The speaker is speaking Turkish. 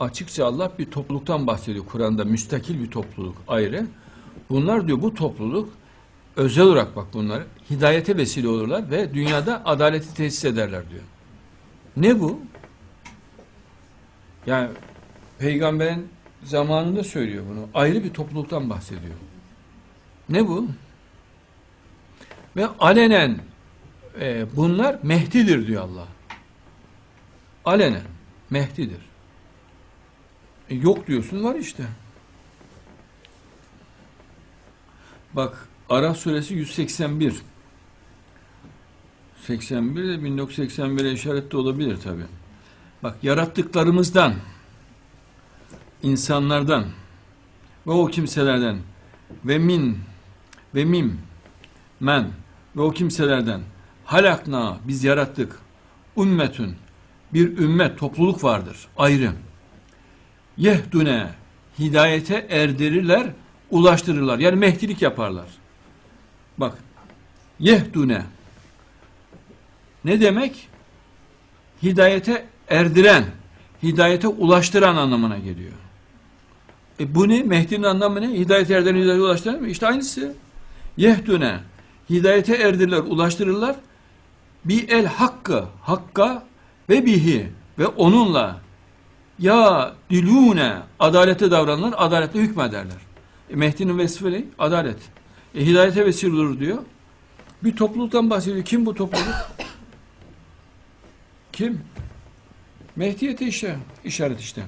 açıkça Allah bir topluluktan bahsediyor Kur'an'da müstakil bir topluluk ayrı. Bunlar diyor bu topluluk özel olarak bak bunlar hidayete vesile olurlar ve dünyada adaleti tesis ederler diyor. Ne bu? Yani peygamberin zamanında söylüyor bunu. Ayrı bir topluluktan bahsediyor. Ne bu? Ve alenen e, bunlar Mehdi'dir diyor Allah. Alenen Mehdi'dir. E, yok diyorsun var işte. Bak Araf suresi 181. 81 de 1981'e işaret de olabilir tabi. Bak yarattıklarımızdan insanlardan ve o kimselerden ve min ve mim men ve o kimselerden halakna biz yarattık ümmetün bir ümmet topluluk vardır ayrı yehdune hidayete erdirirler ulaştırırlar yani mehdilik yaparlar bak yehdune ne demek hidayete erdiren hidayete ulaştıran anlamına geliyor e bu ne? Mehdi'nin anlamı ne? Hidayete erdirilen, hidayete ulaştıran mı? İşte aynısı. Yehdüne. Hidayete erdirirler, ulaştırırlar. Bi el hakkı. Hakka ve bihi. Ve onunla. Ya dilune. Adalete davranırlar, adaletle hükmederler. E Mehdi'nin vesife ne? Adalet. E hidayete vesile olur diyor. Bir topluluktan bahsediyor. Kim bu topluluk? Kim? Mehdiyete işte. işaret işte.